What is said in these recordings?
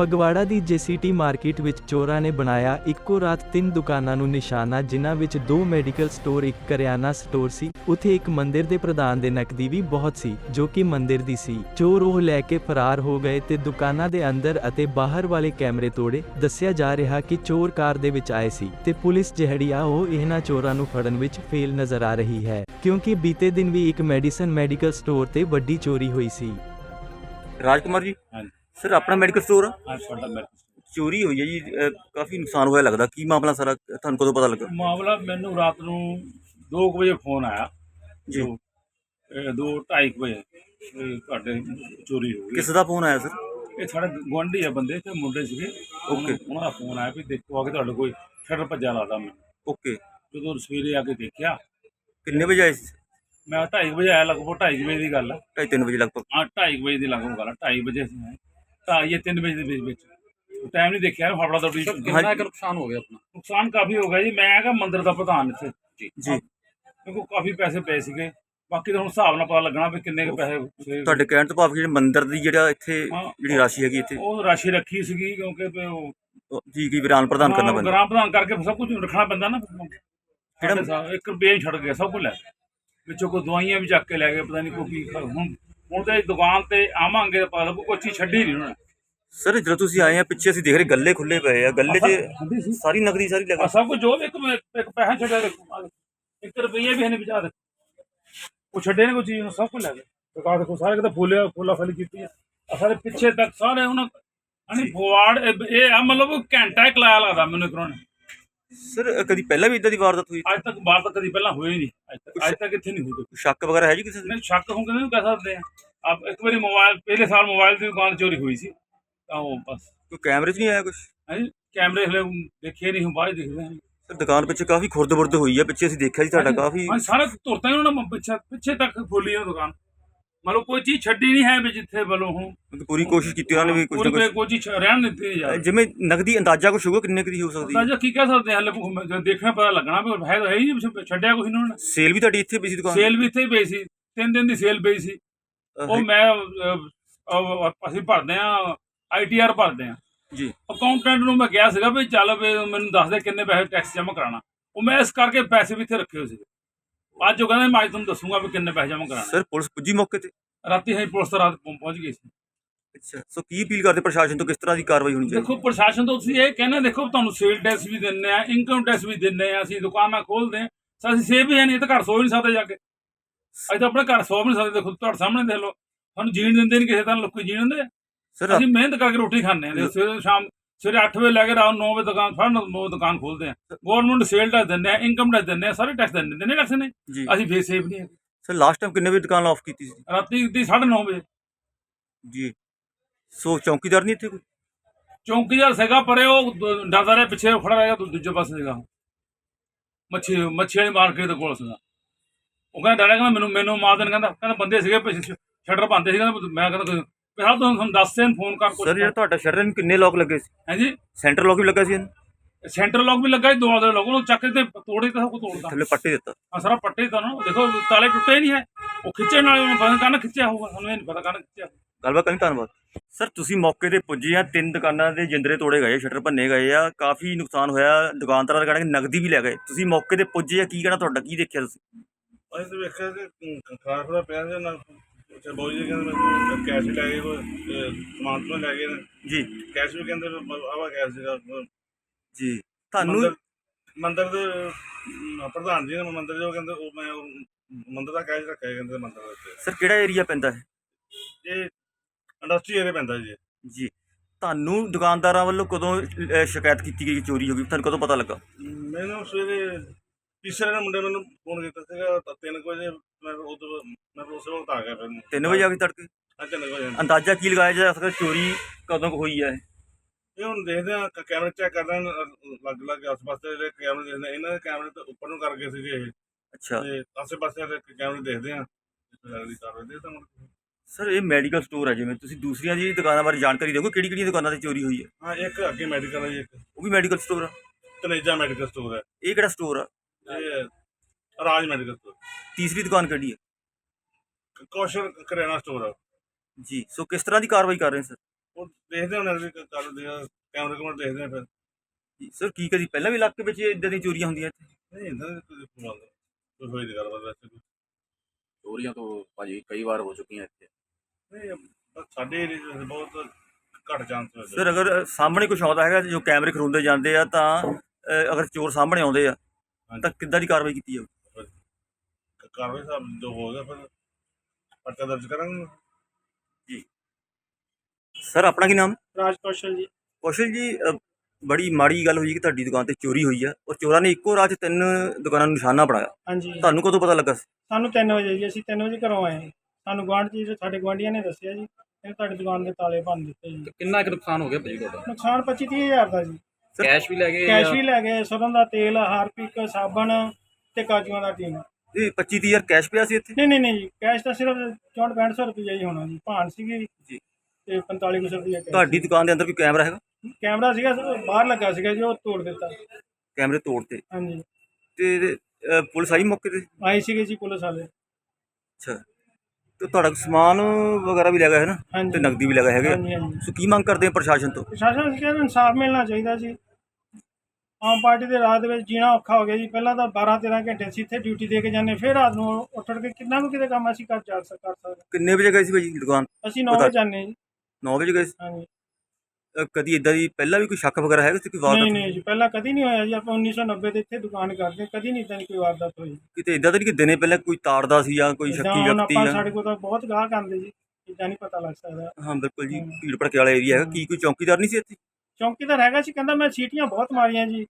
ਫਗਵਾੜਾ ਦੀ ਜੇਸੀਟੀ market ਵਿੱਚ ਚੋਰਾਂ ਨੇ ਬਣਾਇਆ ਇੱਕੋ ਰਾਤ ਤਿੰਨ ਦੁਕਾਨਾਂ ਨੂੰ ਨਿਸ਼ਾਨਾ ਜਿਨ੍ਹਾਂ ਵਿੱਚ ਦੋ ਮੈਡੀਕਲ ਸਟੋਰ ਇੱਕ ਕਰਿਆਨਾ ਸਟੋਰ ਸੀ। ਉੱਥੇ ਇੱਕ ਮੰਦਿਰ ਦੇ ਪ੍ਰਧਾਨ ਦੇ ਨਕਦੀ ਵੀ ਬਹੁਤ ਸੀ ਜੋ ਕਿ ਮੰਦਿਰ ਦੀ ਸੀ। ਚੋਰ ਉਹ ਲੈ ਕੇ ਫਰਾਰ ਹੋ ਗਏ ਤੇ ਦੁਕਾਨਾਂ ਦੇ ਅੰਦਰ ਅਤੇ ਬਾਹਰ ਵਾਲੇ ਕੈਮਰੇ ਤੋੜੇ। ਦੱਸਿਆ ਜਾ ਰਿਹਾ ਕਿ ਚੋਰ ਕਾਰ ਦੇ ਵਿੱਚ ਆਏ ਸੀ ਤੇ ਪੁਲਿਸ ਜਿਹੜੀ ਆ ਉਹ ਇਹਨਾਂ ਚੋਰਾਂ ਨੂੰ ਫੜਨ ਵਿੱਚ ਫੇਲ ਨਜ਼ਰ ਆ ਰਹੀ ਹੈ ਕਿਉਂਕਿ ਬੀਤੇ ਦਿਨ ਵੀ ਇੱਕ ਮੈਡੀਸਨ ਮੈਡੀਕਲ ਸਟੋਰ ਤੇ ਵੱਡੀ ਚੋਰੀ ਹੋਈ ਸੀ। ਰਾਜਕੁਮਾਰ ਜੀ? ਹਾਂਜੀ। ਸਰ ਆਪਣਾ ਮੈਡੀਕਲ ਸਟੋਰ ਆ? ਅੱਜ ਸਾਡਾ ਮੈਡੀਕਲ ਚੋਰੀ ਹੋਈ ਹੈ ਜੀ ਅਹ ਕਾਫੀ ਨੁਕਸਾਨ ਹੋਇਆ ਲੱਗਦਾ। ਕੀ ਮਾਮਲਾ ਸਾਰਾ? ਤੁਹਾਨੂੰ ਕਦੋਂ ਪਤਾ ਲੱਗਾ? ਮਾਮਲਾ ਮੈਨੂੰ ਰਾਤ ਨੂੰ 2 ਵਜੇ ਫੋਨ ਆਇਆ। ਜੀ। ਜੋ, ਇਹ ਦੋ 2:30 ਵਜੇ ਤੁਹਾਡੇ ਚੋਰੀ ਹੋ ਗਈ। ਕਿਸ ਦਾ ਫੋਨ ਆਇਆ ਸਰ ਇਹ ਸਾਡੇ ਗੁਆਂਢੀ ਆ ਬੰਦੇ ਤੇ ਮੁੰਡੇ ਸੀਗੇ। ਉਹਨਾਂ- Okay. ਉਹਨਾਂ ਦਾ ਫੋਨ ਆਇਆ ਵੀ ਦੇਖੋ ਆ ਕੇ ਤੁਹਾਡੇ ਕੋਈ ਸ਼ਟਰ ਭੱਜਾ ਲਾਦਾ ਮੈਂ। ਓਕੇ ਜਦੋਂ ਸਵੇਰੇ ਆ ਕੇ ਦੇਖਿਆ। ਕਿੰਨੇ ਵਜੇ ਆਏ ਸੀ ਮੈਂ 2:30 ਵਜੇ ਆਇਆ ਲਗਭਗ 2:30 ਵਜੇ ਦੀ ਗੱਲ ਆ। ਢਾਈ ਤਿੰਨ ਵਜੇ ਲਗਭਗ। ਹਾਂ 2:30 ਵਜੇ ਦੀ ਲਗਭਗ ਗੱਲ ਆ 2:30 ਵਜੇ ਅਸੀਂ ਆਏ। ਢਾਈ ਜਾਂ 3 ਵਜੇ ਦੇ ਵਿੱਚ ਵਿੱਚ। ਟਾਈਮ ਨਹੀਂ ਦੇਖਿਆ ਫਾਫੜਾ ਦੌੜੀ ਕਿੰਨਾ ਕੁ ਨੁਕਸਾਨ ਹੋ ਗਿਆ ਆਪਣਾ? ਨੁਕਸਾਨ ਕਾਫੀ ਹੋ ਗਿਆ ਜੀ। ਮੈਂ ਹੈਗਾ ਮੰਦਿਰ ਦਾ ਪ੍ਰਧਾਨ ਇੱਥੇ। ਜੀ। ਕਿਉਂਕਿ ਕਾਫੀ ਪੈਸੇ ਪਏ ਸੀਗੇ। ਬਾਕੀ ਤਾਂ ਹੁਣ ਹਿਸਾਬ ਨਾਲ ਪਤਾ ਲੱਗਣਾ ਵੀ ਕਿੰਨੇ ਕੁ ਪੈਸੇ। ਤੁਹਾਡੇ ਕਹਿਣ ਤੋਂ ਭਾਵ ਕਿ ਜਿਹੜੇ ਮੰਦਿਰ ਦੀ ਜਿਹੜਾ ਇੱਥੇ। ਜਿਹੜੀ ਰਾਸ਼ੀ ਹੈਗੀ ਇੱਥੇ। ਉਹ ਰਾਸ਼ੀ ਰੱਖੀ ਸੀਗੀ ਕਿਉਂਕਿ ਉਹ ਜੀ ਕੀ ਵਿਰਾਨ ਪ੍ਰਦਾਨ ਕਰਨਾ ਪੈਂਦਾ। ਗ੍ਰਾਮ ਪ੍ਰਧਾਨ ਕਰਕੇ ਸਭ ਕੁਝ ਰੱਖਣਾ ਪੈਂਦਾ ਨਾ। ਕਿਹੜਾ- ਕਿਹੜਾ ਸਾਹਿਬ ਇੱਕ ਰੁਪਏ ਹੀ ਛੱਡ ਗਿਆ ਸਭ ਕੁਝ ਲੈ। ਵਿੱਚੋਂ ਕੋਈ ਦਵਾਈਆਂ ਵੀ ਚੱਕ ਕੇ ਲੈ ਗਏ ਪਤਾ ਨਹੀਂ ਕੋਈ ਕੀ ਹੁਣ ਹੁਣ ਤੇ ਦੁਕਾਨ ਤੇ ਆਵਾਂਗੇ ਪਤਾ ਲੱਗੂ ਕੋਈ ਛੱਡੀ ਨਹੀਂ ਉਹਨਾਂ ਨੇ। ਸਰ ਜਦੋਂ ਤੁਸੀਂ ਆਏ ਆ ਪਿੱਛੇ ਅਸੀਂ ਦੇਖ ਰਹੇ ਗੱਲੇ ਖੁੱਲੇ ਪਏ ਆ ਗੱਲੇ 'ਚ ਸਾਰੀ ਨਗਦੀ ਸਾਰੀ ਲਗਾ ਸਭ ਕੁਝ ਜੋ ਵੀ ਇੱਕ ਇੱਕ ਪੈਸਾ ਛੱਡਿਆ ਦੇਖੋ। ਇੱਕ ਰੁਪਈਆ ਵੀ ਇਹਨੇ ਵਿਚਾਰ ਉਹ ਛੱਡੇ ਨੇ ਕੋਈ ਚੀਜ਼ ਨੂੰ ਸਭ ਕੁਝ ਲੈ ਗਏ। ਦੁਕਾਨ ਦੇਖੋ ਸਾਰੇ ਕਿਤੇ ਫੁੱਲਿਆ ਫੁੱਲਾ ਫਲੀ ਕੀਤੀ ਆ। ਸਾਰੇ ਪਿੱਛੇ ਤੱਕ ਸਾਰੇ ਉਹਨਾਂ ਅਣੀ ਫੋਵਾਰਡ ਇਹ ਆ ਮਤਲਬ ਘੰਟਾ ਇੱਕ ਲਾਇਆ ਲੱਗਦਾ ਮੈਨੂੰ ਕਰੋਨੇ ਸਰ ਕਦੀ ਪਹਿਲਾਂ ਵੀ ਇਦਾਂ ਦੀ ਵਾਰਦਾਤ ਹੋਈ ਅੱਜ ਤੱਕ ਤੱਕ ਕਦੀ ਪਹਿਲਾਂ ਹੋਈ ਨਹੀਂ। ਅੱਜ ਤੱਕ ਅੱਜ ਤੱਕ ਇੱਥੇ ਨਹੀਂ ਹੋਈ ਕੋਈ। ਸ਼ੱਕ ਵਗੈਰਾ ਹੈ ਜੀ ਕਿਸੇ ਦੇ? ਨਹੀਂ ਸ਼ੱਕ ਹੋਊਗਾ ਨਹੀਂ ਕਹਿ ਸਕਦੇ ਆ। ਆਪ ਇੱਕ ਵਾਰੀ ਮੋਬਾਈਲ ਪਹਿਲੇ ਸਾਲ ਮੋਬਾਈਲ ਦੀ ਦੁਕਾਨ ਚੋਰੀ ਹੋਈ ਸੀ। ਤਾਂ ਉਹ ਬਸ। ਕੋਈ ਕੈਮਰੇ 'ਚ ਨਹੀਂ ਆਇਆ ਕੁਝ ਹਾਂਜੀ ਕੈਮਰੇ ਹਲੇ ਦੇਖੇ ਨਹੀਂ ਹੁਣ ਬਾਅਦ 'ਚ ਦੇਖਦੇ ਹਾਂ ਸਰ ਦੁਕਾਨ ਪਿੱਛੇ ਕਾਫੀ ਖੁਰਦ-ਬੁਰਦ ਹੋਈ ਆ ਪਿੱਛੇ ਅਸੀਂ ਦੇਖਿਆ ਜੀ ਤੁਹਾਡਾ ਕਾਫੀ ਹਾਂ ਸਾਰੇ ਤੁਰਤਾ ਹੀ ਉਹਨਾਂ ਪਿੱਛੇ ਪਿੱਛੇ ਤੱਕ ਖੋਲੀ ਉਹ ਦੁਕਾਨ। ਮਤਲਬ ਕੋਈ ਚੀਜ਼ ਛੱਡੀ ਨਹੀਂ ਹੈ ਵੀ ਜਿੱਥੇ ਵੱਲੋਂ ਹੋ ਪੂਰੀ ਕੋਸ਼ਿਸ਼ ਕੀਤੀ ਉਹਨਾਂ ਨੇ ਵੀ ਕੁਝ ਨਾ ਕੋਈ ਕੁਝ ਕੋਈ ਚੀਜ਼ ਰਹਿਣ ਨਹੀਂ ਦਿੱਤੀ ਯਾਰ। ਜਿਵੇਂ ਨਗਦੀ ਅੰਦਾਜ਼ਾ ਕੁਛ ਹੋਊਗਾ ਕਿੰਨੇ ਕੁ ਦੀ ਹੋ ਸਕਦੀ ਹੈ? ਜੀ ਕੀ ਕਹਿ ਸਕਦੇ ਹਾਂ ਹਲੇ ਦੇਖਣਾ ਪਤਾ ਲੱਗਣਾ ਵੀ ਹੈ ਤਾਂ ਹੈ ਹੀ ਨਹੀਂ, ਛੱਡਿਆ ਕੁਝ ਨਹੀਂ ਉਹਨਾਂ ਨੇ। ਸੇਲ ਵੀ ਤੁਹਾਡੀ ਇੱਥੇ ਪਈ ਸੀ ਦੁਕਾਨ? ਸੇਲ ਵੀ ਇੱਥੇ ਹੀ ਪਈ ਸੀ ਤਿੰਨ ਦਿਨ ਦੀ ਸੇਲ ਪਈ ਸੀ। ਉਹ ਮੈਂ ਅਹ, ਅਹ, ਅਸੀਂ ਭਰਦੇ ਆ ਆਈਟੀਆਰ ਭਰਦੇ ਆ ਜੀ। ਅਕਾਊਂਟੈਂਟ ਨੂੰ ਮੈਂ ਕਿਹਾ ਸੀਗਾ ਵੀ ਚੱਲ ਵੀ ਮੈਨੂੰ ਦੱਸ ਦੇ ਕਿੰਨੇ ਪੈਸੇ ਟੈਕਸ ਜਮ੍ਹਾਂ ਕਰਾਉਣਾ। ਉਹ ਮੈਂ ਇਸ ਕਰਕੇ ਪੈਸੇ ਵੀ ਇੱਥੇ ਰੱਖੇ ਹੋਏ ਸੀਗੇ। ਅੱਜ ਉਹ ਕਹਿੰਦਾ ਮੈਂ ਅੱਜ ਤੁਹਾਨੂੰ ਦੱਸੂਗਾ ਵੀ ਕਿੰਨੇ ਪੈਸੇ ਜਮ੍ਹਾਂ ਕਰਾਉਣਾ ਸਰ ਪੁਲਿਸ ਪੁੱਜੀ ਮੌਕੇ ਤੇ? ਰਾਤੀ ਹੈ ਪੁਲਿਸ ਤਾਂ ਰਾਤ ਪਹੁੰ- ਪਹੁੰਚ ਗਈ ਸੀ। ਅੱਛਾ ਸੋ ਕੀ ਅਪੀਲ ਕਰਦੇ ਪ੍ਰਸ਼ਾਸਨ ਤੋਂ ਕਿਸ ਤਰ੍ਹਾਂ ਦੀ ਕਾਰਵਾਈ ਹੋਣੀ ਚਾਹੀਦੀ? ਦੇਖੋ ਪ੍ਰਸ਼ਾਸਨ ਤੋਂ ਤੁਸੀਂ ਇਹ ਕਹਿੰਦੇ ਦੇਖੋ ਤੁਹਾਨੂੰ ਸੇਲ ਟੈਕਸ ਵੀ ਦਿੰਨੇ ਆ ਇਨਕਮ ਟੈਕਸ ਵੀ ਦਿੰਨੇ ਆ ਅਸੀਂ ਦੁਕਾਨਾਂ ਖੋਲਦੇ ਆ ਤਾਂ ਅਸੀਂ ਸੇਵ ਵੀ ਹੈ ਨਹੀਂ ਇਹ ਤਾਂ ਘਰ ਸੋ ਵੀ ਨਹੀਂ ਸਕਦੇ ਜਾ ਕੇ। ਅਸੀਂ ਤਾਂ ਆਪਣੇ ਘਰ ਸੋ ਵੀ ਨਹੀਂ ਸਕਦੇ ਦੇਖੋ ਤੁਹਾਡੇ ਸਾਹਮਣੇ ਦੇਖ ਲਓ। ਸਾਨੂੰ ਜੀਣ ਦਿੰਦੇ ਨਹੀਂ ਕਿਸੇ ਤਰ੍ਹਾਂ ਲੋਕੀ ਜੀਣ ਦਿੰਦੇ ਆ। ਸਰ ਅਸੀਂ ਮਿਹਨਤ ਕਰਕੇ ਰੋਟੀ ਖਾਂਦੇ ਆ ਤੇ ਸਵੇਰੇ ਸ਼ਾਮ ਸਵੇਰੇ 8 ਵਜੇ ਲੈ ਕੇ ਰਾਤ 9 ਵਜੇ ਦੁਕਾਨ ਫੜਨ 9 ਦੁਕਾਨ ਖੋਲਦੇ ਆ। ਗਵਰਨਮੈਂਟ ਸੇਲ ਟੈਕਸ ਦਿੰਦੇ ਆ ਇਨਕਮ ਟੈਕਸ ਦਿੰਦੇ ਆ ਸਾਰੇ ਟੈਕਸ ਦਿੰਦੇ ਦਿੰਦੇ ਟੈਕਸ ਨੇ। ਜੀ। ਅਸੀਂ ਫੇਰ ਸੇਫ ਨਹੀਂ ਹੈਗੇ। ਸਰ ਲਾਸਟ ਟਾਈਮ ਕਿੰਨੇ ਵਜੇ ਦੁਕਾਨ ਆਫ ਕੀਤੀ ਸੀ? ਰਾਤੀ ਦੀ 9:30 ਵਜੇ। ਜੀ। ਸੋ ਚੌਕੀਦਾਰ ਨਹੀਂ ਇੱਥੇ ਕੋਈ? ਚੌਂਕੀਦਾਰ ਸੀਗਾ ਪਰੇ ਉਹ ਡਰਦਾ ਰਿਹਾ ਪਿੱਛੇ ਖੜਾ ਰਹਿ ਦੂਜੇ ਪਾਸੇ ਸੀਗਾ। ਮੱਛੀ ਮੱਛੀ ਵਾਲੀ ਮਾਰਕੀਟ ਦੇ ਕੋਲ ਸੀਗਾ। ਉਹ ਕਹਿੰਦਾ ਡਰਿਆ ਕਹਿੰਦਾ ਮੈਨੂੰ ਮੈਨੂੰ ਮਾਰ ਦੇਣ ਕਹਿੰਦਾ ਕਹਿੰਦਾ ਬੰਦੇ ਸੀਗੇ ਸ਼ਟਰ ਬੰਦੇ ਸੀ ਕਹਿੰਦਾ ਮੈਂ ਕਹਿੰਦਾ ਪਿਆ ਤੁਹਾਨੂੰ ਦੱਸ ਦੇਣ ਫੋਨ ਕਰ ਸਰ ਜਿਹੜਾ ਤੁਹਾਡਾ ਸ਼ਟਰ ਨੂੰ ਕਿੰਨੇ ਲੋਕ ਲੱਗੇ ਸੀ? ਹੈ ਜੀ? ਸੈਂਟਰ ਲੋਕ ਵੀ ਲੱਗਾ ਸੀ ਇਹਨੂੰ? ਸੈਂਟਰ ਲੋਕ ਵੀ ਲੱਗਾ ਸੀ ਦੋ ਦੇ ਲੋਕ ਉਹਨੂੰ ਚੱਕ ਕੇ ਤੇ ਤੋੜੇ ਤਾਂ ਸਭ ਕੁਝ ਤੋੜਦਾ। ਥੱਲੇ ਪੱਟੇ ਦਿੱਤਾ। ਆ ਸਾਰਾ ਪੱਟੇ ਤਾਂ ਨਾ ਦੇਖੋ ਤਾਲੇ ਟੁੱਟੇ ਹੀ ਨਹੀਂ ਹੈ। ਉਹ ਖਿੱਚੇ ਨਾਲ ਉਹਨੂੰ ਪਤਾ ਕੰਨ ਖਿੱਚਿਆ ਹੋਊਗਾ। ਸਾਨੂੰ ਇਹ ਨਹੀਂ ਪਤਾ ਕੰਨ ਖਿੱਚਿਆ ਗੱਲਬਾਤ ਕਰੀ ਧੰਨਵਾਦ। ਸਰ ਤੁਸੀਂ ਮੌਕੇ ਤੇ ਪੁੱਜੇ ਆ ਤਿੰਨ ਦੁਕਾਨਾਂ ਦੇ ਜਿੰਦਰੇ ਤੋੜੇ ਗਏ ਸ਼ਟਰ ਭੰਨੇ ਗਏ ਆ ਕਾਫੀ ਨੁਕਸਾਨ ਹੋਇਆ ਦੁਕਾਨਦਾਰਾਂ ਦਾ ਕਹਿਣਾ ਕਿ ਨਗਦੀ ਵੀ ਲੈ ਗਏ। ਤੁਸੀਂ ਮੌਕੇ ਤੇ ਪੁੱਜੇ ਆ ਕੀ ਕਹਿਣਾ ਤੁਹਾਡਾ ਕੀ ਦੇਖਿਆ ਤੁਸੀਂ? ਅਸੀਂ ਤਾਂ ਵੇਖਿਆ ਕਿ ਖਾਣਾ ਖੁਣਾ ਪਿਆ ਸੀ ਨਾ ਅੱਛਾ ਬਾਊ ਜੀ ਕਹਿੰਦੇ ਮੈਨੂੰ ਕੈਸ਼ ਵੀ ਲੈ ਗਏ ਕੋਈ ਅਹ, ਸਮਾਨ ਤੋਂ ਲੈ ਗਏ ਨੇ। ਜੀ। ਕੈਸ਼ ਵੀ ਕਹਿੰਦੇ ਆਵਾ ਕੈਸ਼ ਸੀਗਾ ਅਹ, ਜੀ। ਤੁਹਾਨੂੰ ਮੰਦਿਰ ਮੰਦਿਰ ਦੇ ਅਮ, ਪ੍ਰਧਾਨ ਜੀ ਨੇ ਮੰਦਿਰ ਜੋ ਕਹਿੰਦੇ ਉਹ ਮੈਂ ਉਹ ਮੰਦਿਰ ਦਾ ਕੈਸ਼ ਰੱਖਿਆ ਕਹਿੰਦੇ ਮੰਦਿਰ ਦੇ ਉੱਤੇ ਸਰ ਕਿਹੜਾ ਏਰੀਆ ਪੈਂਦਾ ਹੈ? ਇਹ ਇੰਡਸਟਰੀ ਏਰੀਆ ਪੈਂਦਾ ਜੀ। ਜੀ। ਤੁਹਾਨੂੰ ਦੁਕਾਨਦਾਰਾਂ ਵੱਲੋਂ ਕਦੋਂ ਸ਼ਿਕਾਇਤ ਕੀਤੀ ਗਈ ਚੋਰੀ ਹੋ ਗਈ? ਤੁਹਾਨੂੰ ਕਦੋਂ ਪਤਾ ਲੱਗਾ? ਮੈਨੂੰ ਸਵੇਰੇ ਤੀਸਰੇ ਨੇ ਮੁੰਡੇ ਮੈਨੂੰ ਫੋਨ ਕੀਤਾ ਸੀਗਾ ਤਾਂ ਤਿੰਨ ਕੁ ਵਜੇ ਮੈਂ ਉਦੋਂ ਮੈਂ ਉਸੇ ਵਕਤ ਆ ਗਿਆ ਫਿਰ। 3 ਵਜੇ ਆ ਕੇ ਤੜਕੇ? ਅੱਜ ਤਿੰਨ ਕੁ ਵਜੇ ਅੰਦਾਜ਼ਾ ਕੀ ਲਗਾਇਆ ਜਾ ਸਕਦਾ ਚੋਰੀ ਕਦੋਂ ਕੁ ਹੋਈ ਹੈ ਇਹ? ਹੁਣ ਦੇਖਦੇ ਆ ਕੈਮਰੇ ਚੈੱਕ ਕਰਦੇ ਆ ਲੱਗ ਲੱਗ ਆਸ-ਪਾਸ ਦੇ ਜਿਹੜੇ ਕੈਮਰੇ ਦੇਖਦੇ ਆ ਇਹਨਾਂ ਦੇ ਕੈਮਰੇ ਤਾਂ ਉੱਪਰ ਨੂੰ ਕਰ ਗਏ ਸੀਗੇ ਇਹ। ਅੱਛਾ। ਤੇ ਆਸੇ-ਪਾਸੇ ਦੇ ਕੈਮਰੇ ਦੇਖਦੇ ਆ ਲੱਗਦੀ ਕਰ ਰਹੇ ਤਾਂ ਸਰ ਇਹ ਮੈਡੀਕਲ ਸਟੋਰ ਹੈ ਜਿਵੇਂ ਤੁਸੀਂ ਦੂਸਰੀਆਂ ਜੀ ਦੁਕਾਨਾਂ ਬਾਰੇ ਜਾਣਕਾਰੀ ਦਿਓਗੇ ਕਿਹੜੀ ਕਿਹੜੀਆਂ ਦੁਕਾਨਾਂ ਤੇ ਚੋਰੀ ਹੋਈ ਹੈ ਹਾਂ ਇੱਕ ਅੱਗੇ ਮੈਡੀਕਲ ਹੈ ਜੀ ਇੱਕ। ਉਹ ਵੀ ਮੈਡੀਕਲ ਸਟੋਰ ਆ? ਤਨੇਜਾ ਮੈਡੀਕਲ ਸਟੋਰ ਹੈ ਇਹ ਕਿਹੜਾ ਸਟੋਰ ਆ? ਇਹ ਰਾਜ ਮੈਡੀਕਲ ਸਟੋਰ ਤੀਸਰੀ ਦੁਕਾਨ ਕਿਹੜੀ ਹੈ? ਕੌਸ਼ਲ ਕਰਿਆਨਾ ਸਟੋਰ ਹੈ ਜੀ ਸੋ ਕਿਸ ਤਰ੍ਹਾਂ ਦੀ ਕਾਰਵਾਈ ਕਰ ਰਹੇ ਸਰ? ਉਹ ਦੇਖਦੇ ਹੋਣੇ ਅਗਲੇ ਕਰ ਦੇ ਕੈਮਰੇ ਕਮਰ ਦੇਖਦੇ ਆ ਫਿਰ। ਸਰ ਕੀ ਕਦੀ ਪਹਿਲਾਂ ਵੀ ਇਲਾਕੇ ਵਿੱਚ ਇਦਾਂ ਦੀਆਂ ਚੋਰੀਆਂ ਹੁੰਦੀਆਂ ਇੱਥੇ? ਨਹੀਂ ਇੰਦਾ ਕੋਈ ਪ੍ਰੋਬਲਮ ਕੋਈ ਹੋਈ ਨਹੀਂ ਗੱਲਬਾਤ ਵੈਸੇ ਕੋਈ। ਚੋਰੀਆਂ ਤੋਂ ਭਾਜੀ ਕਈ ਵਾਰ ਹੋ ਚੁੱਕੀਆਂ ਇੱਥੇ। ਨਹੀਂ ਬਸ ਸਾਡੇ ਏਰੀਏ 'ਚ ਬਹੁਤ ਘੱਟ ਚਾਂਸ ਹੋਏ ਸਰ ਅਗਰ ਅ, ਸਾਹਮਣੇ ਕੁਝ ਆਉਂਦਾ ਹੈਗਾ ਜੋ ਕੈਮਰੇ ਖਰੁੰਦੇ ਜਾਂਦੇ ਆ ਤਾਂ ਅ, ਅਗਰ ਚੋਰ ਸਾਹਮਣੇ ਆਉਂਦੇ ਆ ਤਾਂ ਕਿੱਦਾਂ ਦੀ ਕਾਰਵਾਈ ਕੀਤੀ ਜਾਊ? ਕਾਰਵਾਈ ਸਾਹਿਬ ਜੋ ਹੋ ਗਿਆ ਫਿਰ ਪਰਚਾ ਦਰਜ ਕਰਾਂਗੇ। ਸਰ ਆਪਣਾ ਕੀ ਨਾਮ? ਰਾਜ ਕੌਸ਼ਲ ਜੀ। ਕੌਸ਼ਲ ਜੀ ਅ, ਬੜੀ ਮਾੜੀ ਗੱਲ ਹੋਈ ਕਿ ਤੁਹਾਡੀ ਦੁਕਾਨ ਤੇ ਚੋਰੀ ਹੋਈ ਆ ਔਰ ਚੋਰਾਂ ਨੇ ਇੱਕੋ ਰਾਤ 'ਚ ਤਿੰਨ ਦੁਕਾਨਾਂ ਨੂੰ ਨਿਸ਼ਾਨਾ ਬਣਾਇਆ। ਹਾਂਜੀ। ਤੁਹਾਨੂੰ ਕਦੋਂ ਪਤਾ ਲੱਗਾ? ਸੀ ਸਾਨੂੰ 3 ਵਜੇ ਜੀ ਅਸੀਂ 3 ਵਜੇ ਘਰੋਂ ਆਏ ਸਾਨੂੰ ਗੁਆਂਢ ਜੀ ਸਾਡੇ ਗੁਆਂਢੀਆਂ ਨੇ ਦੱਸਿਆ ਜੀ ਇਹ ਤੁਹਾਡੀ ਦੁਕਾਨ ਦੇ ਤਾਲੇ ਭੰਨ ਦਿੱਤੇ ਜੀ। ਕਿੰਨਾ ਕੁ ਨੁਕਸਾਨ ਹੋ ਗਿਆ ਭਾਜੀ ਤੁਹਾਡਾ? ਨੁਕਸਾਨ 25 ਤੀਹ ਹਜ਼ਾਰ ਦਾ ਜੀ। ਕੈਸ਼ ਵੀ ਲੈ ਗਏ ਕੈਸ਼ ਵੀ ਲੈ ਗਏ ਸਰੋਂ ਦਾ ਤੇਲ ਹਾਰਪਿਕ ਸਾਬਣ ਤੇ ਕਾਜੂਆਂ ਦਾ ਟੀਨ ਇਹ 25 ਤੀਹ ਹਜ਼ਾਰ ਕੈਸ਼ ਪਿਆ ਸੀ ਇੱਥੇ? ਨਹੀਂ ਨਹੀਂ ਨਹੀਂ ਜੀ ਕੈਸ਼ ਤਾਂ ਸਿਰਫ 64 6500 ਰੁਪਏ ਹੀ ਹੋਣਾ ਜੀ ਭਾਨ ਸੀਗੀ ਜੀ। ਤੇ 45 ਕੁ ਰੁਪਏ ਕੈਸ਼ ਤੁਹਾਡੀ ਦੁਕਾਨ ਦੇ ਅੰਦਰ ਕੋਈ ਕੈਮਰਾ ਹੈਗਾ? ਕੈਮਰਾ ਸੀਗਾ ਉਹ ਬਾਹਰ ਲੱਗਾ ਸੀਗਾ ਜੀ ਉਹ ਤੋੜ ਦਿੱਤਾ। ਕੈਮਰੇ ਤੋੜਤੇ ਹਾਂਜੀ। ਤੇ ਪੁਲਿਸ ਆਈ ਮੌਕੇ ਤੇ? ਆਈ ਸੀਗੇ ਜੀ ਪੁਲਿਸ ਵਾਲੇ। ਅੱਛਾ। ਤੇ ਤੁਹਾਡਾ ਸਮਾਨ ਵਗੈਰਾ ਵੀ ਲੱਗਾ ਹੈ ਨਾ? ਹਾਂਜੀ। ਤੇ ਨਕਦੀ ਵੀ ਲੱਗਾ ਹੈਗਾ ਹਾਂਜੀ ਹਾਂਜੀ। ਸੋ ਕੀ ਮੰਗ ਕਰਦੇ ਆ ਪ੍ਰਸ਼ਾਸਨ ਤੋਂ? ਪ੍ਰਸ਼ਾਸਨ ਨੂੰ ਕਹਿੰਦਾ ਇਨਸਾਫ ਮਿਲਣਾ ਚਾਹੀਦਾ ਜੀ। ਆਮ ਪਾਰਟੀ ਦੇ ਰਾਤ ਦੇ ਵਿੱਚ ਜੀਣਾ ਔਖਾ ਹੋ ਗਿਆ ਜੀ। ਪਹਿਲਾਂ ਤਾਂ 12 13 ਘੰਟੇ ਅਸੀਂ ਇੱਥੇ ਡਿਊਟੀ ਦੇ ਕੇ ਜਾਂਦੇ ਫਿਰ ਰਾਤ ਨੂੰ ਉੱਠ ਕੇ ਕਿੰਨਾ ਕੁ ਕਿਤੇ ਕੰਮ ਅਸੀਂ ਕਰ ਜਾ ਸਕ- ਕਰ ਸਕਦੇ। ਕਿੰਨੇ ਵਜੇ ਗਏ ਸੀ ਭਾਜੀ ਦੁਕਾਨ? ਅਸੀਂ 9 ਪਤਾ- ਵਜੇ ਜਾਂਦੇ ਜੀ। 9 ਵਜੇ ਗਏ ਸੀ? ਹਾਂਜੀ। ਅ, ਕਦੀ ਇਦਾਂ ਦੀ ਪਹਿਲਾਂ ਵੀ ਕੋਈ ਸ਼ੱਕ ਵਗੈਰਾ ਹੈਗਾ ਸੀ ਕੋਈ ਨਹੀਂ ਵਾਰਦਾਤ ਨਹੀਂ ਜੀ ਪਹਿਲਾਂ ਕਦੀ ਨਹੀਂ ਹੋਇਆ ਜੀ। ਆਪਾਂ 1990 ਦੇ ਇੱਥੇ ਦੁਕਾਨ ਕਰਦੇ ਕਦੀ ਨਹੀਂ ਇਦਾਂ ਦੀ ਕੋਈ ਵਾਰਦਾਤ ਹੋਈ। ਕਿਤੇ ਇਦਾਂ ਤਾਂ ਨਹੀਂ ਕਿ ਦਿਨੇ ਪਹਿਲਾਂ ਕੋਈ ਤਾੜਦਾ ਸੀ ਜਾਂ ਕੋਈ ਸ਼ੱਕੀ ਹੁਣ ਵਿਅਕਤੀ ਆਪਾਂ ਜਾਂ ਸਾਡੇ ਕੋਲ ਤਾਂ ਬਹੁਤ ਗਾਹਕ ਆਉਂਦੇ ਜੀ ਇਦਾਂ ਨਹੀਂ ਪਤਾ ਲੱਗ ਸਕਦਾ। ਹਾਂ ਬਿਲਕੁਲ ਜੀ। ਭੀੜ ਭੜਕੇ ਵਾਲਾ ਏਰੀਆ ਹੈਗਾ। ਕੀ ਕੋਈ ਚੌਕੀਦਾਰ ਨਹੀਂ ਸੀ ਇੱਥੇ? ਚੌਂਕੀਦਾਰ ਹੈਗਾ ਸੀ ਕਹਿੰਦਾ ਮੈਂ ਸੀਟੀਆਂ ਬਹੁਤ ਮਾਰੀਆਂ ਜੀ।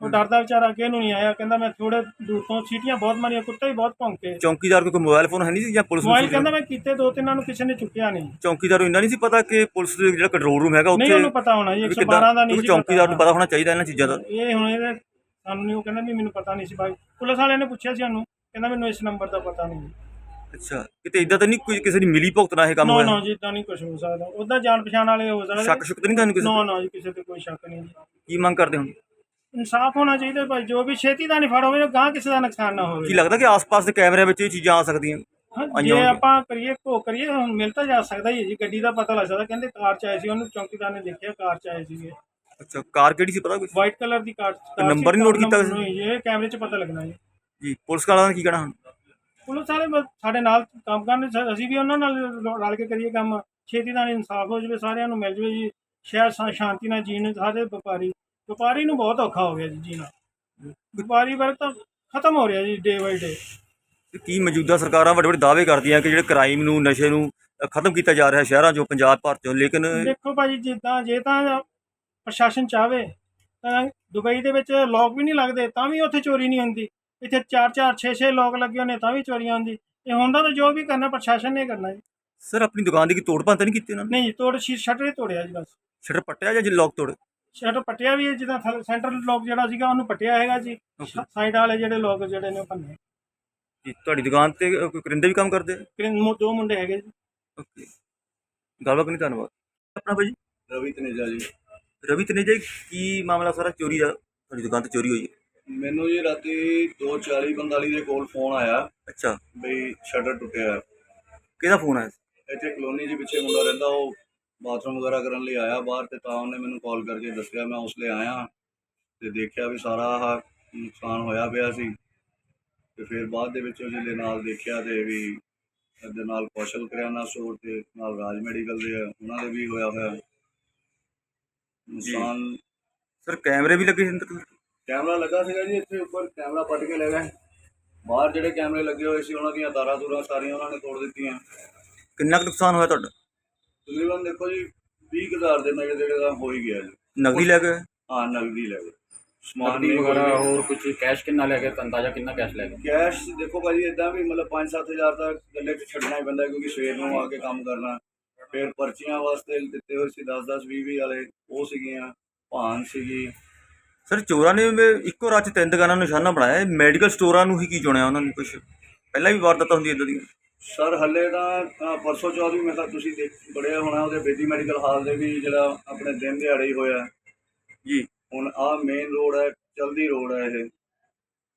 ਉਹ ਡਰਦਾ ਵਿਚਾਰਾ ਅੱਗੇ ਨੂੰ ਨਹੀਂ ਆਇਆ ਕਹਿੰਦਾ ਮੈਂ ਥੋੜੇ ਦੂਰ ਤੋਂ ਸੀਟੀਆਂ ਬਹੁਤ ਮਾਰੀਆਂ ਕੁੱਤੇ ਵੀ ਬਹੁਤ ਭੌਂਕੇ। ਚੌਕੀਦਾਰ ਕੋਲ ਕੋਈ ਮੋਬਾਈਲ ਫੋਨ ਹੈ ਨਹੀਂ ਸੀ ਜਾਂ ਪੁਲਿਸ ਨੂੰ ਮੋਬਾਈਲ ਕਹਿੰਦਾ ਮੈਂ ਕੀਤੇ ਦੋ ਤਿੰਨਾਂ ਨੂੰ ਕਿਸੇ ਨੇ ਚੁੱਕਿਆ ਨਹੀਂ। ਚੌਕੀਦਾਰ ਨੂੰ ਇੰਨਾ ਨਹੀਂ ਸੀ ਪਤਾ ਕਿ ਪੁਲਿਸ ਦੇ ਜਿਹੜਾ ਕੰਟਰੋਲ ਰੂਮ ਹੈਗਾ ਨਹੀਂ ਉੱਥੇ ਉਹਨੂੰ ਪਤਾ ਹੋਣਾ ਜੀ ਕਿਉਂਕਿ 112 ਦਾ ਨਹੀਂ ਕਿਉਂਕਿ ਸੀ ਚੌਕੀਦਾਰ ਨੂੰ ਪਤਾ ਹੋਣਾ ਚਾਹੀਦਾ ਇਹਨਾਂ ਚੀਜ਼ਾਂ ਦਾ। ਇਹ ਹੁਣ ਇਹਦੇ ਸਾਨੂੰ ਨਹੀਂ ਉਹ ਕਹਿੰਦਾ ਵੀ ਮੈਨੂੰ ਪਤਾ ਨਹੀਂ ਸੀ ਬਾਈ। ਪੁਲਿਸ ਵਾਲਿਆਂ ਨੇ ਪੁੱਛਿਆ ਸੀ ਸਾਨੂੰ ਕਹਿੰਦਾ ਮੈਨੂੰ ਇਸ ਨੰਬਰ ਦਾ ਪਤਾ ਨਹੀਂ। ਅੱਛਾ ਕਿਤੇ ਇਦਾਂ ਤਾਂ ਨਹੀਂ ਕੋਈ ਕਿਸੇ ਦੀ ਮਿਲੀ ਭੁਗਤ ਨਾਲ ਇਹ ਕੰਮ ਨਾ ਹੋਇਆ? ਨਾ ਜੀ ਇਦਾਂ ਨਹੀਂ ਕੁਝ ਹੋ ਸਕਦਾ। ਉਹਦਾ ਜਾਣ ਪਛਾਣ ਵਾਲੇ ਹੋ ਸਕਦੇ। ਸ਼ੱਕ ਸ਼ੁਕ ਤਾਂ ਨਹੀਂ ਤੁਹਾਨੂੰ ਕਿਸੇ ਨਾ ਨਾ ਜੀ ਕਿਸੇ ਤੇ ਕੋਈ ਸ਼ੱਕ ਨਹੀਂ ਜੀ। ਕੀ ਮੰਗ ਕਰਦੇ ਹੋ? ਇਨਸਾਫ ਹੋਣਾ ਚਾਹੀਦਾ ਭਾਈ ਜੋ ਵੀ ਛੇਤੀ ਦਾ ਨਹੀਂ ਫੜ ਹੋਵੇ ਗਾਂ ਕਿਸੇ ਦਾ ਨੁਕਸਾਨ ਨਾ ਕੀ ਹੋਵੇ ਲੱਗਦਾ ਕਿ ਆਸ-ਪਾਸ ਦੇ ਕੈਮਰਿਆਂ ਵਿੱਚ ਇਹ ਚੀਜ਼ਾਂ ਆ ਸਕਦੀਆਂ? ਹਾਂ, ਜੇ। ਆਪਾਂ ਕਰੀਏ ਭੋ ਕਰੀਏ ਹੁਣ ਮਿਲ ਤਾਂ ਜਾ ਸਕਦਾ ਹੀ ਹੈ ਜੀ ਗੱਡੀ ਦਾ ਪਤਾ ਲੱਗ ਸਕਦਾ। ਕਹਿੰਦੇ ਕਾਰ ਚ ਆਏ ਸੀ ਉਹਨੂੰ ਚੌਕੀਦਾਰ ਨੇ ਦੇਖਿਆ ਕਾਰ ਚ ਆਏ ਸੀਗੇ। ਅੱਛਾ ਕਾਰ ਕਿਹੜੀ ਸੀ ਪਤਾ ਕੁਝ ਵਾਈਟ ਕਲਰ ਦੀ ਕਾਰ ਕਾਰ ਨੰਬਰ ਸੀ, ਨਹੀਂ ਨੋਟ ਕਾਰ ਕੀਤਾ ਨਹੀਂ, ਇਹ ਕੈਮਰੇ 'ਚ ਪਤਾ ਲੱਗਣਾ ਜੀ। ਜੀ ਪੁਲਿਸ ਵਾਲਿਆਂ ਦਾ ਕੀ ਕਹਿਣਾ ਹੁਣ? ਪੁਲਿਸ ਵਾਲੇ ਸਾਡੇ ਨਾਲ ਕੰਮ ਕਰਨ ਸ- ਅਸੀਂ ਵੀ ਉਹਨਾਂ ਨਾਲ ਰ- ਰਲ ਕੇ ਕਰੀਏ ਕੰਮ। ਛੇਤੀ ਨਾਲ ਇਨਸਾਫ ਹੋ ਜਾਵੇ ਸਾਰਿਆਂ ਨੂੰ ਮਿਲ ਜਾਵੇ ਜੀ। ਸ਼ਹਿਰ ਸ਼ਾ- ਸ਼ਾਂਤੀ ਨਾਲ ਜੀਣ ਸਾਰੇ ਵਪਾਰੀ ਵਪਾਰੀ ਨੂੰ ਬਹੁਤ ਔਖਾ ਹੋ ਗਿਆ ਜੀ ਜੀਣਾ। ਵਪਾਰੀ ਵਰਗ ਤਾਂ ਖਤਮ ਹੋ ਰਿਹਾ ਜੀ ਡੇ ਬਾਈ ਡੇ ਤੇ ਕੀ ਮੌਜੂਦਾ ਸਰਕਾਰਾਂ ਵੱਡੇ ਵੱਡੇ ਦਾਅਵੇ ਕਰਦੀਆਂ ਕਿ ਜਿਹੜੇ ਕ੍ਰਾਈਮ ਨੂੰ ਨਸ਼ੇ ਨੂੰ ਅ, ਖਤਮ ਕੀਤਾ ਜਾ ਰਿਹਾ ਸ਼ਹਿਰਾਂ 'ਚੋਂ ਪੰਜਾਬ ਭਾਰਤ 'ਚੋਂ ਲੇਕਿਨ ਦੇਖੋ ਭਾਜੀ ਜਿੱਦਾਂ ਜੇ ਤਾਂ ਪ੍ਰਸ਼ਾਸਨ ਚਾਵੇ ਤਾਂ ਦੁਬਈ ਦੇ ਵਿੱਚ ਲੋਕ ਵੀ ਨਹੀਂ ਲੱਗਦੇ ਤਾਂ ਵੀ ਉੱਥੇ ਚੋਰੀ ਨਹੀਂ ਹੁੰਦੀ। ਇੱਥੇ 4 4 6 6 ਲੋਕ ਲੱਗੇ ਹੋਣੇ ਤਾਂ ਵੀ ਚੋਰੀਆਂ ਹੁੰਦੀ। ਇਹ ਹੁੰਦਾ ਤਾਂ ਜੋ ਵੀ ਕਰਨਾ ਪ੍ਰਸ਼ਾਸਨ ਨੇ ਕਰਨਾ ਜੀ। ਸਰ ਆਪਣੀ ਦੁਕਾਨ ਦੀ ਕੀ ਤੋੜ ਭੰਨ ਤਾਂ ਨਹੀਂ ਕੀਤੀ ਉਹਨਾਂ ਨੇ? ਨਹੀਂ ਜੀ, ਤੋੜ ਸ਼ੀ- ਸ਼ਟਰ ਹੀ ਤੋੜਿਆ ਜੀ ਬਸ। ਸ਼ਟਰ ਪੱਟਿਆ ਜਾਂ ਜੇ ਲੋਕ ਤੋੜ? ਸ਼ਟਰ ਪੱਟਿਆ ਵੀ ਹੈ ਜਿੱਦਾਂ ਸੈਂਟਰਲ ਲੋਕ ਜਿਹੜਾ ਸੀਗਾ ਉਹਨੂੰ ਪੱਟਿਆ ਹੈਗਾ ਜੀ। Okay. ਸਾਈਡ ਵਾਲੇ ਜਿਹੜੇ ਲੋਕ ਜਿਹੜੇ ਨੇ ਉਹ ਭੰਨੇ ਜੀ ਤੁਹਾਡੀ ਦੁਕਾਨ ਤੇ ਅ, ਕੋਈ ਕਰਿੰਦੇ ਵੀ ਕੰਮ ਕਰਦੇ? ਕਿਰਨ- ਮੋ- ਦੋ ਮੁੰਡੇ ਹੈਗੇ ਜੀ। ਓਕੇ। ਗੱਲਬਾਤ ਨਹੀਂ ਧੰਨਵਾਦ। ਆਪਣਾ ਭਾਜੀ ਰਵੀ ਤਨੇਜਾ ਜੀ। ਰਵੀ ਤਨੇਜਾ ਜੀ, ਕੀ ਮਾਮਲਾ ਸਾਰਾ? ਚੋਰੀ ਦਾ ਤੁਹਾਡੀ ਦੁਕਾਨ ਤੇ ਚੋਰੀ ਹੋਈ ਹੈ? ਮੈਨੂੰ ਜੀ ਰਾਤੀ 2:40 45 ਦੇ ਕੋਲ ਫੋਨ ਆਇਆ। ਅੱਛਾ। ਬਈ ਸ਼ਟਰ ਟੁੱਟਿਆ ਹੈ। ਕਿਹਦਾ ਫੋਨ ਆਇਆ ਸੀ? ਇੱਥੇ ਕਲੋਨੀ ਦੇ ਪਿੱਛੇ ਮੁੰਡਾ ਰਹਿੰਦਾ ਉਹ ਬਾਥਰੂਮ ਵਗੈਰਾ ਕਰਨ ਲਈ ਆਇਆ ਬਾਹਰ ਤੇ ਤਾਂ ਉਹਨੇ ਮੈਨੂੰ ਕਾਲ ਕਰਕੇ ਦੱਸਿਆ ਮੈਂ ਉਸ ਲਈ ਆਇਆ ਤੇ ਦੇਖਿਆ ਵੀ ਸਾਰਾ ਆਹ ਨੁਕਸਾਨ ਹੋਇਆ ਪਿਆ ਸੀ। ਤੇ ਫਿਰ ਬਾਅਦ ਦੇ ਵਿੱਚ ਉਹ ਜਿਹਦੇ ਨਾਲ ਦੇਖਿਆ ਤੇ ਵੀ ਇਹਦੇ ਨਾਲ ਕੌਸ਼ਲ ਕਰਿਆਨਾ ਸਟੋਰ ਤੇ ਨਾਲ ਰਾਜ ਮੈਡੀਕਲ ਦੇ ਆ ਉਹਨਾਂ ਦੇ ਵੀ ਹੋਇਆ ਹੋਇਆ। ਨੁਕਸਾਨ ਸਰ ਕੈਮਰੇ ਵੀ ਲੱਗੇ ਸੀ ਅੰਦਰ? ਕੈਮਰਾ ਲੱਗਾ ਸੀਗਾ ਜੀ ਇੱਥੇ ਉੱਪਰ ਕੈਮਰਾ ਪੱਟ ਕੇ ਲੈ ਗਏ। ਬਾਹਰ ਜਿਹੜੇ ਕੈਮਰੇ ਲੱਗੇ ਹੋਏ ਸੀ ਉਹਨਾਂ ਦੀਆਂ ਤਾਰਾਂ ਤੂਰਾਂ ਸਾਰੀਆਂ ਉਹਨਾਂ ਨੇ ਤੋੜ ਦਿੱਤੀਆਂ। ਕਿੰਨਾ ਕੁ ਨੁਕਸਾਨ ਹੋਇਆ ਤੁਹਾਡਾ? ਤਕਰੀਬਨ ਦੇਖੋ ਜੀ 20000 ਦੇ ਨੇੜੇ ਤੇੜੇ ਦਾ ਹੋ ਹੀ ਗਿਆ ਜੀ। ਨਗਦੀ ਲੈ ਗਏ? ਹਾਂ ਨਗਦੀ ਲੈ ਗਏ। ਸਮਾਨ ਨਕਦੀ ਨਹੀਂ ਵਗੈਰਾ ਵਗੈਰਾ ਹੋਰ ਕੁਝ ਕੈਸ਼ ਕਿੰਨਾ ਲੈ ਗਏ? ਤਾਂ ਅੰਦਾਜ਼ਾ ਕਿੰਨਾ ਕੈਸ਼ ਲੈ ਗਏ? ਕੈਸ਼ ਦੇਖੋ ਭਾਜੀ ਇਦਾਂ ਵੀ ਮਤਲਬ 5-7000 ਤਾਂ ਗੱਲੇ 'ਚ ਛੱਡਣਾ ਹੀ ਪੈਂਦਾ ਕਿਉਂਕਿ ਸਵੇਰ ਨੂੰ ਆ ਕੇ ਕੰਮ ਕਰਨਾ। ਫਿਰ ਪਰਚੀਆਂ ਵਾਸਤੇ ਦਿੱਤੇ ਹੋਏ ਸੀ 10-10 20-20 ਵਾਲੇ। ਉਹ ਸੀਗੀਆਂ ਭਾਨ ਸੀਗੀ ਸਰ ਚੋਰਾਂ ਨੇ ਇੱਕੋ ਰਾਤ 'ਚ ਤਿੰਨ ਦੁਕਾਨਾਂ ਨੂੰ ਨਿਸ਼ਾਨਾ ਬਣਾਇਆ। ਇਹ ਮੈਡੀਕਲ ਸਟੋਰਾਂ ਨੂੰ ਹੀ ਕੀ ਚੁਣਿਆ ਉਹਨਾਂ ਨੇ ਕੁਝ ਪਹਿਲਾਂ ਵੀ ਵਾਰਦਾਤਾਂ ਹੁੰਦੀਆਂ ਇਦਾਂ ਦੀਆਂ। ਸਰ ਹੱਲੇ ਤਾਂ ਪਰਸੋਂ ਚੌਥ ਵੀ ਮੈਂ ਕਿਹਾ ਤੁਸੀਂ ਦੇਖ ਬੜਿਆ ਹੋਣਾ ਉਹਦੇ ਬੇਦੀ ਮੈਡੀਕਲ ਹਾਲ ਦੇ ਵੀ ਜਿਹੜਾ ਆਪਣੇ ਦਿਨ ਦਿਹਾੜੇ ਹੀ ਹੋਇਆ। ਜੀ। ਹੁਣ ਆਹ ਮੇਨ ਰੋਡ ਹੈ ਚਲਦੀ ਰੋਡ ਹੈ ਇਹ।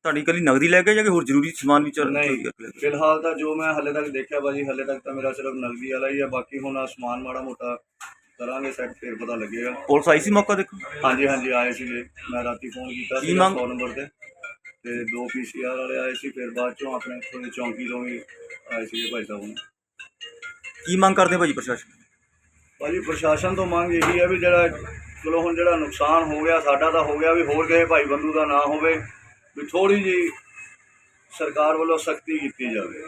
ਤੁਹਾਡੀ ਇਕੱਲੀ ਨਗਦੀ ਲੈ ਗਏ ਜਾਂ ਕਿ ਹੋਰ ਜ਼ਰੂਰੀ ਸਮਾਨ ਵੀ ਚੋਰੀ ਨਹੀਂ? ਫਿਲਹਾਲ ਤਾਂ ਜੋ ਮੈਂ ਹੱਲੇ ਤੱਕ ਦੇਖਿਆ ਬਾਜੀ ਹੱਲੇ ਤੱਕ ਤਾਂ ਮੇਰਾ ਸਿਰਫ ਨਗਦੀ ਵਾਲਾ ਹੀ ਹੈ ਬਾਕੀ ਹੁਣ ਆਸਮਾਨ ਮਾੜਾ ਮੋਟਾ ਕਰਾਂਗੇ ਸੈੱਟ ਫਿਰ ਪਤਾ ਲੱਗੇਗਾ। ਪੁਲਿਸ ਆਈ ਸੀ ਮੌਕਾ ਦੇਖੋ ਹਾਂਜੀ ਹਾਂਜੀ ਆਏ ਸੀਗੇ। ਮੈਂ ਰਾਤੀ ਫੋਨ ਕੀਤਾ ਕੀ ਸੀ ਮੰਗ- 100 ਨੰਬਰ ਤੇ। ਤੇ ਦੋ ਪੀਸੀਆਰ ਵਾਲੇ ਆਏ ਸੀ ਫਿਰ ਬਾਅਦ ਚੋਂ ਆਪਣੇ ਇੱਥੋਂ ਦੀ ਚੌਂਕੀ ਤੋਂ ਵੀ ਆਏ ਸੀਗੇ ਭਾਈ ਸਾਹਿਬ ਨੂੰ। ਕੀ ਮੰਗ ਕਰਦੇ ਭਾਜੀ ਪ੍ਰਸ਼ਾਸਨ? ਭਾਜੀ ਪ੍ਰਸ਼ਾਸਨ ਤੋਂ ਮੰਗ ਇਹੀ ਹੈ ਵੀ ਜਿਹੜਾ ਚਲੋ ਹੁਣ ਜਿਹੜਾ ਨੁਕਸਾਨ ਹੋ ਗਿਆ ਸਾਡਾ ਤਾਂ ਹੋ ਗਿਆ ਵੀ ਹੋਰ ਕਿਸੇ ਭਾਈ ਬੰਦੂ ਦਾ ਨਾ ਹੋਵੇ ਵੀ ਥੋੜੀ ਜੀ ਸਰਕਾਰ ਵੱਲੋਂ ਸਖਤੀ ਕੀਤੀ ਜਾਵੇ।